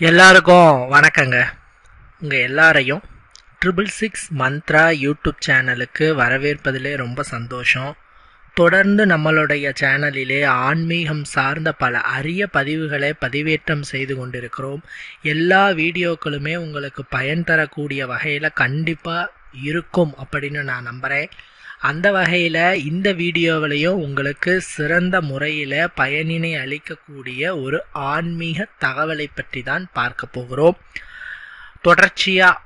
எல்லாருக்கும் வணக்கங்க. உங்கள் எல்லாரையும் ட்ரிபிள் சிக்ஸ் மந்த்ரா யூடியூப் சேனலுக்கு வரவேற்பதிலே ரொம்ப சந்தோஷம். தொடர்ந்து நம்மளுடைய சேனலிலே ஆன்மீகம் சார்ந்த பல அரிய பதிவுகளை பதிவேற்றம் செய்து கொண்டிருக்கிறோம். எல்லா வீடியோக்களுமே உங்களுக்கு பயன் தரக்கூடிய வகையில் கண்டிப்பாக இருக்கும் அப்படின்னு நான் நம்புகிறேன் அந்த வகையில் இந்த வீடியோவிலையும் உங்களுக்கு சிறந்த முறையில் பயனினை அளிக்கக்கூடிய ஒரு ஆன்மீக தகவலை பற்றி தான் பார்க்க போகிறோம். தொடர்ச்சியாக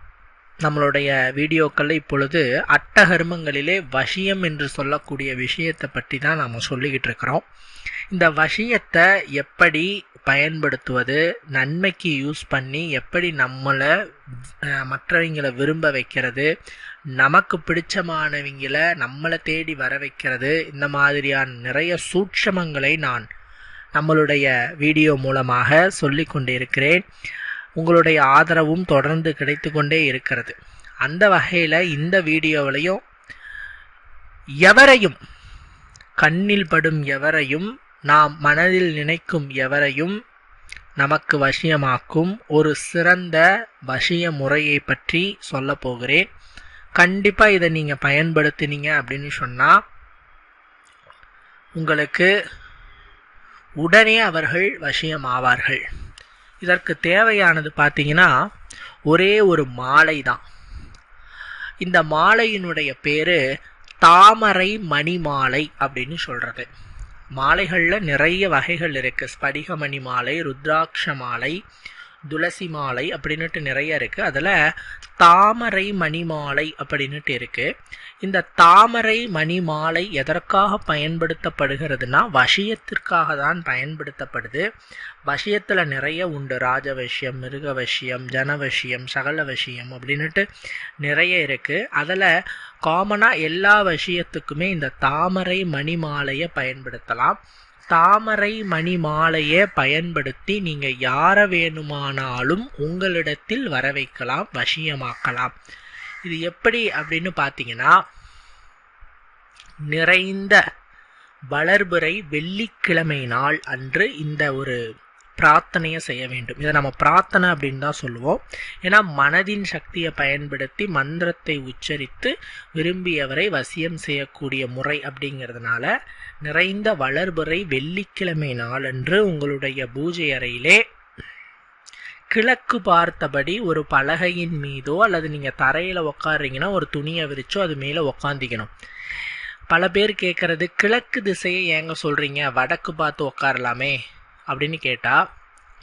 நம்மளுடைய வீடியோக்களில் இப்பொழுது அட்டகர்மங்களிலே வசியம் என்று சொல்லக்கூடிய விஷயத்தை பற்றி தான் நாம் சொல்லிக்கிட்டு இருக்கிறோம். இந்த வசியத்தை எப்படி பயன்படுத்துவது நன்மைக்கு யூஸ் பண்ணி எப்படி நம்மளை மற்றவங்களை விரும்ப வைக்கிறது நமக்கு பிடிச்சமானவங்களை நம்மளை தேடி வர வைக்கிறது இந்த மாதிரியான நிறைய சூட்சமங்களை நான் நம்மளுடைய வீடியோ மூலமாக சொல்லிக் கொண்டிருக்கிறேன். உங்களுடைய ஆதரவும் தொடர்ந்து கிடைத்து கொண்டே இருக்கிறது. அந்த வகையில் இந்த வீடியோவிலையும் எவரையும் கண்ணில் படும் எவரையும் நாம் மனதில் நினைக்கும் எவரையும் நமக்கு வசியமாக்கும் ஒரு சிறந்த வசிய முறையை பற்றி சொல்ல போகிறேன். கண்டிப்பாக இதை நீங்கள் பயன்படுத்தினீங்க அப்படின்னு சொன்னால் உங்களுக்கு உடனே அவர்கள் வசியம் ஆவார்கள் இதற்கு தேவையானது பார்த்தீங்கன்னா ஒரே ஒரு மாலை தான். இந்த மாலையினுடைய பேர் தாமரை மணி மாலை அப்படின்னு சொல்கிறது மாலைகளில் நிறைய வகைகள் இருக்கு. ஸ்படிகமணி மாலை ருத்ராட்ச மாலை துளசி மாலை அப்படின்னுட்டு நிறைய இருக்குது அதில் தாமரை மணி மாலை அப்படின்னுட்டு இருக்குது இந்த தாமரை மணி மாலை எதற்காக பயன்படுத்தப்படுகிறதுனா வசியத்திற்காக தான் பயன்படுத்தப்படுது. வசியத்தில் நிறைய உண்டு. ராஜவசியம் மிருகவசியம் ஜனவசியம் சகல வஷியம் அப்படின்னுட்டு நிறைய இருக்குது அதில் காமனாக எல்லா விஷயத்துக்குமே இந்த தாமரை மணி மாலையை பயன்படுத்தலாம். தாமரை மணி மாலையை பயன்படுத்தி நீங்கள் யாரை வேணுமானாலும் உங்களிடத்தில் வர வைக்கலாம் வசியமாக்கலாம். இது எப்படி அப்படின்னு பார்த்தீங்கன்னா நிறைந்த வளர்புரை வெள்ளிக்கிழமை நாள் அன்று இந்த ஒரு பிரார்த்தனையை செய்ய வேண்டும். இதை நம்ம பிரார்த்தனை அப்படின்னு தான் சொல்லுவோம். ஏன்னா மனதின் சக்தியை பயன்படுத்தி மந்திரத்தை உச்சரித்து விரும்பியவரை வசியம் செய்யக்கூடிய முறை அப்படிங்கிறதுனால நிறைந்த வளர்புரை வெள்ளிக்கிழமை நாளன்று உங்களுடைய பூஜை அறையிலே கிழக்கு பார்த்தபடி ஒரு பலகையின் மீதோ அல்லது நீங்கள் தரையில் உக்காடுறீங்கன்னா ஒரு துணியை விரிச்சோ அது மேலே உக்காந்திக்கணும். பல பேர் கேட்குறது கிழக்கு திசையை ஏங்க சொல்கிறீங்க வடக்கு பார்த்து உக்காரலாமே. அப்படின்னு கேட்டால்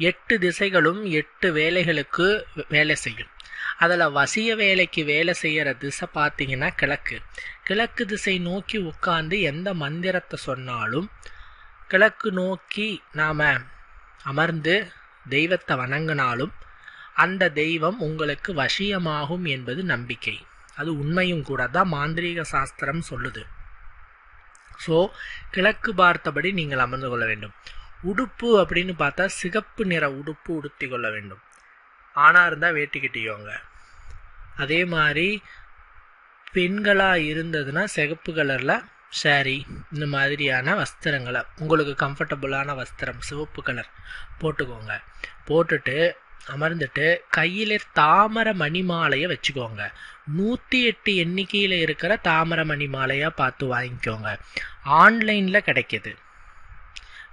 எட்டு திசைகளும் எட்டு வேலைகளுக்கு வேலை செய்யும். அதில் வசிய வேலைக்கு வேலை செய்கிற திசை பார்த்தீங்கன்னா கிழக்கு. கிழக்கு திசை நோக்கி உட்காந்து எந்த மந்திரத்தை சொன்னாலும் கிழக்கு நோக்கி நாம் அமர்ந்து தெய்வத்தை வணங்கினாலும் அந்த தெய்வம் உங்களுக்கு வசியமாகும் என்பது நம்பிக்கை. அது உண்மையும் கூட தான் மாந்திரீக சாஸ்திரம் சொல்லுது. ஸோ கிழக்கு பார்த்தபடி நீங்கள் அமர்ந்து கொள்ள வேண்டும். உடுப்பு அப்படின்னு பார்த்தா சிகப்பு நிற உடுப்பு உடுத்தி கொள்ள வேண்டும். ஆணாக இருந்தால் வேட்டி கட்டிக்கோங்க அதே மாதிரி பெண்களாக இருந்ததுன்னா சிகப்பு கலரில் saree இந்த மாதிரியான வஸ்திரங்களை உங்களுக்கு கம்ஃபர்டபுளான வஸ்திரம் சிவப்பு கலர் போட்டுக்கோங்க. போட்டுட்டு அமர்ந்துட்டு கையில் தாமரை மணி மாலையை வச்சுக்கோங்க. நூற்றி எட்டு எண்ணிக்கையில் இருக்கிற தாமரை மணி மாலையாக பார்த்து வாங்கிக்கோங்க. ஆன்லைனில் கிடைக்கிது.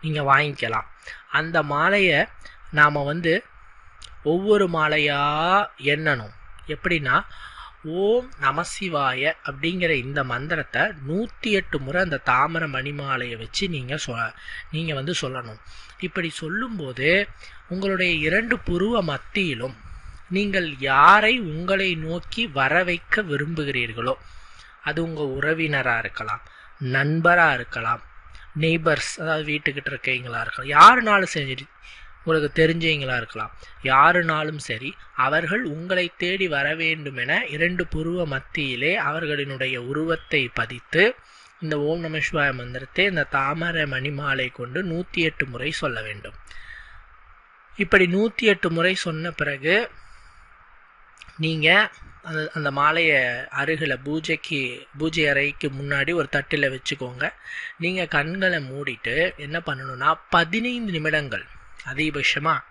நீங்கள் வாங்கிக்கலாம். அந்த மாலையை நாம் வந்து ஒவ்வொரு மாலையாக எண்ணணும். எப்படின்னா ஓம் நமசிவாய அப்படிங்கிற இந்த மந்திரத்தை நூற்றி எட்டு முறை அந்த தாமரை மணிமாலையை வச்சு நீங்கள் சொ நீங்கள் வந்து சொல்லணும். இப்படி சொல்லும்போது உங்களுடைய இரண்டு புருவ மத்தியிலும் நீங்கள் யாரை உங்களை நோக்கி வர வைக்க விரும்புகிறீர்களோ அது உங்கள் உறவினராக இருக்கலாம் நண்பராக இருக்கலாம் நெய்பர்ஸ் அதாவது வீட்டுக்கிட்ட இருக்கீங்களா இருக்கலாம். யாருனாலும் சரி உங்களுக்கு தெரிஞ்சவங்களா இருக்கலாம். யாருனாலும் சரி அவர்கள் உங்களை தேடி வர வேண்டும் என இரண்டு புருவ மத்தியிலே அவர்களினுடைய உருவத்தை பதித்து இந்த ஓம் நம சிவாய மந்திரத்தை இந்த தாமரை மணிமாலை கொண்டு நூற்றி எட்டு முறை சொல்ல வேண்டும். இப்படி நூற்றி எட்டு முறை சொன்ன பிறகு நீங்கள் அந்த அந்த மாலையை அருகில் பூஜைக்கு பூஜை அறைக்கு முன்னாடி ஒரு தட்டில் வச்சுக்கோங்க. நீங்கள் கண்களை மூடிட்டு என்ன பண்ணணும்னா பதினைந்து நிமிடங்கள் அதிகபட்சமாக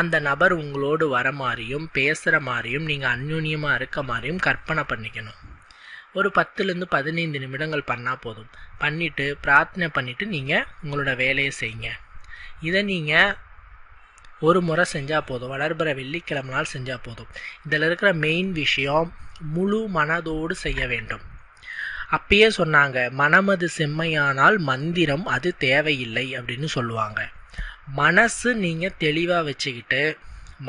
அந்த நபர் உங்களோடு வர மாதிரியும் பேசுகிற மாதிரியும் நீங்கள் அந்யுன்யமாக இருக்க மாதிரியும் கற்பனை பண்ணிக்கணும். ஒரு பத்துலேருந்து பதினைந்து நிமிடங்கள் பண்ணால் போதும். பண்ணிவிட்டு பிரார்த்தனை பண்ணிவிட்டு நீங்கள் உங்களோட வேலையை செய்யுங்க. இதை நீங்கள் ஒரு முறை செஞ்சால் போதும். வளர்பிற வெள்ளிக்கிழமை நாள் செஞ்சால் போதும். இதில் இருக்கிற மெயின் விஷயம் முழு மனதோடு செய்ய வேண்டும். அப்பயே சொன்னாங்க மனமது செம்மையானால் மந்திரம் அது தேவையில்லை அப்படின்னு சொல்லுவாங்க. மனசு நீங்கள் தெளிவாக வச்சுக்கிட்டு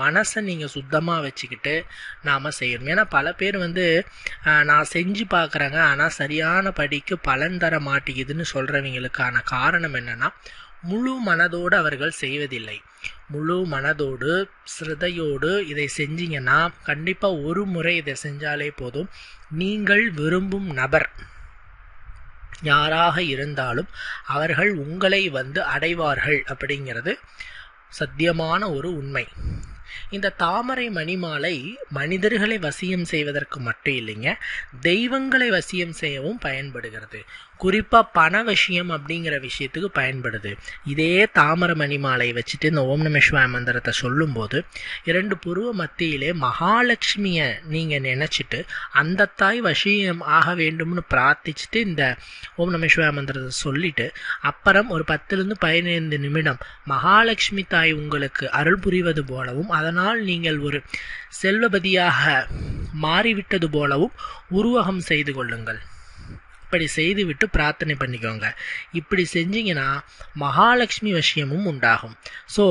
மனசை நீங்கள் சுத்தமாக வச்சுக்கிட்டு நாம் செய்யணும். ஏன்னா பல பேர் வந்து நான் செஞ்சு பார்க்குறேங்க. ஆனால் சரியான படிக்கு பலன் தர மாட்டேங்குதுன்னு சொல்கிறவங்களுக்கான காரணம் என்னென்னா முழு மனதோடு அவர்கள் செய்வதில்லை. முழு மனதோடு சிரதையோடு இதை செஞ்சீங்கன்னா கண்டிப்பாக ஒரு முறை இதை செஞ்சாலே போதும். நீங்கள் விரும்பும் நபர் யாராக இருந்தாலும் அவர்கள் உங்களை வந்து அடைவார்கள் அப்படிங்கிறது சத்தியமான ஒரு உண்மை. இந்த தாமரை மணிமாலை மனிதர்களை வசியம் செய்வதற்கு மட்டும் இல்லைங்க தெய்வங்களை வசியம் செய்யவும் பயன்படுகிறது. குறிப்பாக பண விஷயம் அப்படிங்கிற விஷயத்துக்கு பயன்படுது. இதே தாமரை மணிமாலை வச்சுட்டு இந்த ஓம் நம சிவாய மந்திரத்தை சொல்லும்போது இரண்டு புருவ மத்தியிலே மகாலட்சுமியை நீங்கள் நினச்சிட்டு அந்த தாய் வசியம் ஆக வேண்டும்னு பிரார்த்திச்சுட்டு இந்த ஓம் நம சிவாய மந்திரத்தை சொல்லிட்டு அப்புறம் ஒரு பத்துலேருந்து பதினைந்து நிமிடம் மகாலட்சுமி தாய் உங்களுக்கு அருள் புரிவது போலவும் அதனால் நீங்கள் ஒரு செல்வபதியாக மாறிவிட்டது போலவும் உருவகம் செய்து கொள்ளுங்கள். இப்படி செய்துவிட்டு பிரார்த்தனை பண்ணிக்கோங்க. இப்படி செஞ்சீங்கன்னா மகாலட்சுமி வசியமும் உண்டாகும். ஸோ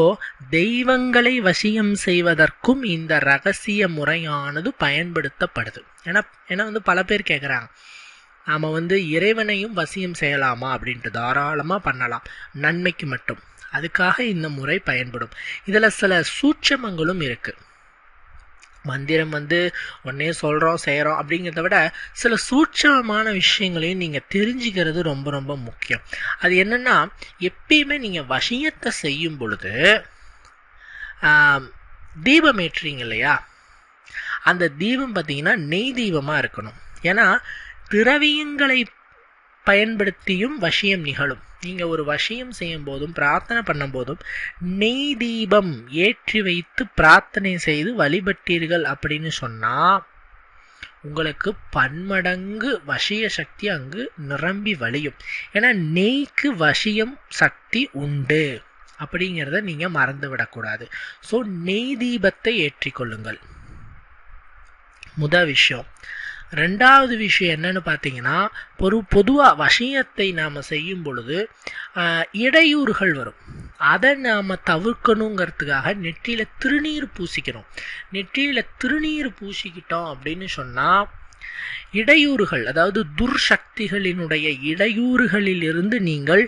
தெய்வங்களை வசியம் செய்வதற்கும் இந்த ரகசிய முறையானது பயன்படுத்தப்படுது. ஏன்னா ஏன்னா வந்து பல பேர் கேட்குறாங்க நாம் வந்து இறைவனையும் வசியம் செய்யலாமா? அப்படின்ட்டு தாராளமாக பண்ணலாம். நன்மைக்கு மட்டும். அதுக்காக இந்த முறை பயன்படும். இதில் சில சூட்சமங்களும் இருக்குது மந்திரம் வந்து ஒன்னே சொல்கிறோம் செய்கிறோம் அப்படிங்கிறத விட சில சூட்சமமான விஷயங்களையும் நீங்கள் தெரிஞ்சுக்கிறது ரொம்ப ரொம்ப முக்கியம். அது என்னென்னா எப்பயுமே நீங்கள் வசியத்தை செய்யும் பொழுது தீபம் ஏற்றுறீங்க இல்லையா? அந்த தீபம் பார்த்தீங்கன்னா நெய் தீபமாக இருக்கணும். ஏன்னா திரவியங்களை பயன்படுத்தியும் வசியம் நிகழும். நீங்கள் ஒரு வசியம் செய்யும் போதும் பிரார்த்தனை பண்ணும் போதும் நெய் தீபம் ஏற்றி வைத்து பிரார்த்தனை செய்து வழிபட்டீர்கள் அப்படின்னு சொன்னால் உங்களுக்கு பன்மடங்கு வசிய சக்தி அங்கு நிரம்பி வழியும். ஏன்னா நெய்க்கு வசியம் சக்தி உண்டு. அப்படிங்கிறத நீங்கள் மறந்து விடக்கூடாது. ஸோ நெய் தீபத்தை ஏற்றிக்கொள்ளுங்கள். முத விஷயம். ரெண்டாவது விஷயம் என்னன்னு பார்த்தீங்கன்னா பொரு பொதுவாக வசியத்தை நாம் செய்யும் பொழுது இடையூறுகள் வரும். அதை நாம் தவிர்க்கணுங்கிறதுக்காக நெற்றியில் திருநீர் பூசிக்கிறோம். நெற்றியில் திருநீர் பூசிக்கிட்டோம் அப்படின்னு சொன்னால் இடையூறுகள் அதாவது துர்சக்திகளினுடைய இடையூறுகளிலிருந்து நீங்கள்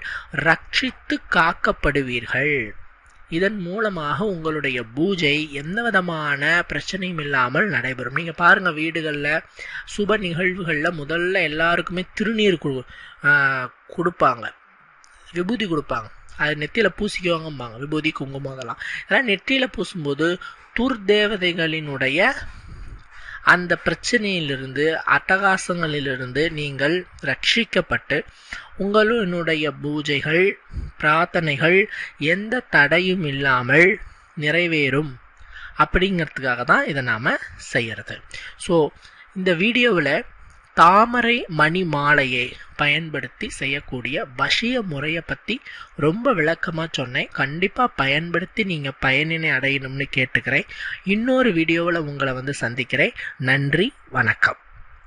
ரட்சித்து காக்கப்படுவீர்கள். இதன் மூலமாக உங்களுடைய பூஜை எந்த விதமான பிரச்சனையும் இல்லாமல் நடைபெறும். நீங்கள் பாருங்கள் வீடுகளில் சுப நிகழ்வுகளில் முதல்ல எல்லாருக்குமே திருநீர் கொடு கொடுப்பாங்க. விபூதி கொடுப்பாங்க. அது நெத்தியில் பூசிக்குவாங்கம்பாங்க. விபூதி குங்குமம் அதெல்லாம். அதெல்லாம் நெற்றியில் பூசும்போது துர்தேவதைகளினுடைய அந்த பிரச்சனையிலிருந்து அட்டகாசங்களிலிருந்து நீங்கள் ரட்சிக்கப்பட்டு உங்களுடைய பூஜைகள் பிரார்த்தனைகள் எந்த தடையும் இல்லாமல் நிறைவேறும். அப்படிங்கிறதுக்காக தான் இதை நாம் செய்கிறது ஸோ இந்த வீடியோவில் தாமரை மணி மாலையை பயன்படுத்தி செய்யக்கூடிய வசிய முறையை பற்றி ரொம்ப விளக்கமாக சொன்னேன். கண்டிப்பாக பயன்படுத்தி நீங்கள் பயனினை அடையணும்னு கேட்டுக்கிறேன். இன்னொரு வீடியோவில் உங்களை வந்து சந்திக்கிறேன். நன்றி வணக்கம்.